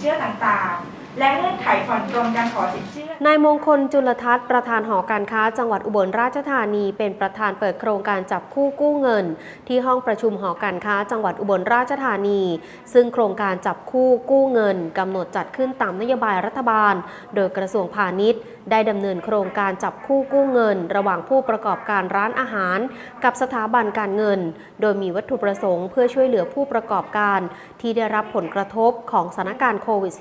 เชื่อต่างๆ และเงื่อนไขผ่อนปรนการขอสินเชื่อ นายมงคลจุลทัศน์ประธานหอการค้า จังหวัดอุบลราชธานีเป็นประธานเปิดโครงการจับคู่กู้เงิน ที่ห้องประชุมหอการค้า จังหวัดอุบลราชธานี ซึ่งโครงการจับคู่กู้เงินกำหนดจัดขึ้นตามนโยบายรัฐบาล โดยกระทรวงพาณิชย์ ได้ดำเนินโครงการจับคู่กู้เงิน ระหว่างผู้ประกอบการร้านอาหาร กับสถาบันการเงิน โดยมีวัตถุประสงค์เพื่อช่วยเหลือผู้ประกอบการ ที่ได้รับผลกระทบของสถานการณ์โควิด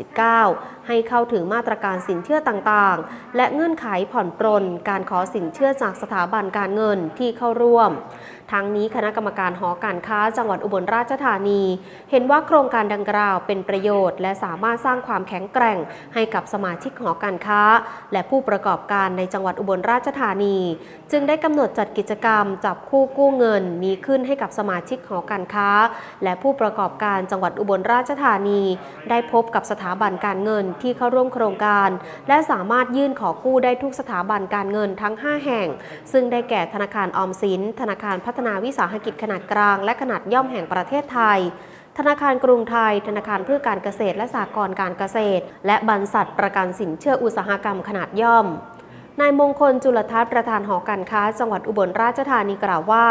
-19 ให้เข้าถึงมาตรการสินเชื่อต่างๆ และเงื่อนไขผ่อนปรนการขอสินเชื่อจากสถาบันการเงินที่เข้าร่วม ทั้งนี้คณะกรรมการหอการค้าจังหวัดอุบลราชธานี เห็นว่าโครงการดังกล่าวเป็นประโยชน์ และสามารถสร้างความแข็งแกร่ง ให้กับสมาชิกหอการค้า และผู้ประกอบการในจังหวัดอุบลราชธานี จึงได้กำหนดจัดกิจกรรมจับคู่กู้เงินนี้ขึ้นให้กับสมาชิกหอการค้า และผู้ประกอบการจังหวัดอุบลราชธานี ได้พบกับสถาบันการเงินที่เข้าร่วมโครงการ และสามารถยื่นขอกู้ได้ทุกสถาบันการเงินทั้ง 5 แห่ง ซึ่งได้แก่ธนาคารออมสิน ธนาคารพัฒนาวิสาหกิจขนาดกลาง และขนาดย่อมแห่งประเทศไทยธนาคารกรุงไทย ธนาคารเพื่อการเกษตรและสหกรณ์การเกษตร และบรรษัทประกันสินเชื่ออุตสาหกรรมขนาดย่อม นายมงคลจุลทัศน์ประธานหอการค้า จังหวัดอุบลราชธานีกล่าวว่า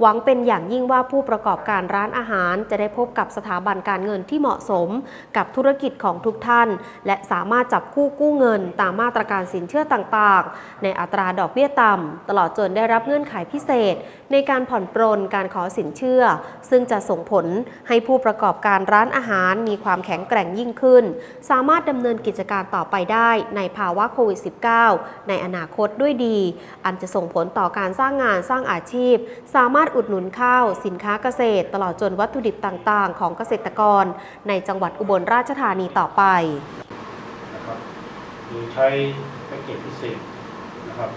หวังเป็นอย่างยิ่งว่าผู้ประกอบการร้านอาหาร จะได้พบกับสถาบันการเงินที่เหมาะสม กับธุรกิจของทุกท่าน และสามารถจับคู่กู้เงิน ตามมาตรการสินเชื่อต่างๆ ในอัตราดอกเบี้ยต่ำตลอดจนได้รับเงื่อนไขพิเศษ ในการผ่อนปรนการขอสินเชื่อ ซึ่งจะส่งผลให้ผู้ประกอบการร้านอาหารมีความแข็งแกร่งยิ่งขึ้น สามารถดำเนินกิจการต่อไปได้ในภาวะโควิด -19 ในอนาคตด้วยดี อันจะส่งผลต่อการสร้างงานสร้างอาชีพ สามารถอุดหนุนข้าว สินค้าเกษตร ตลอดจนวัตถุดิบต่างๆ ของเกษตรกร ในจังหวัดอุบลราชธานีต่อไปนะครับคือใช้แพ็กเกจพิเศษนะครับ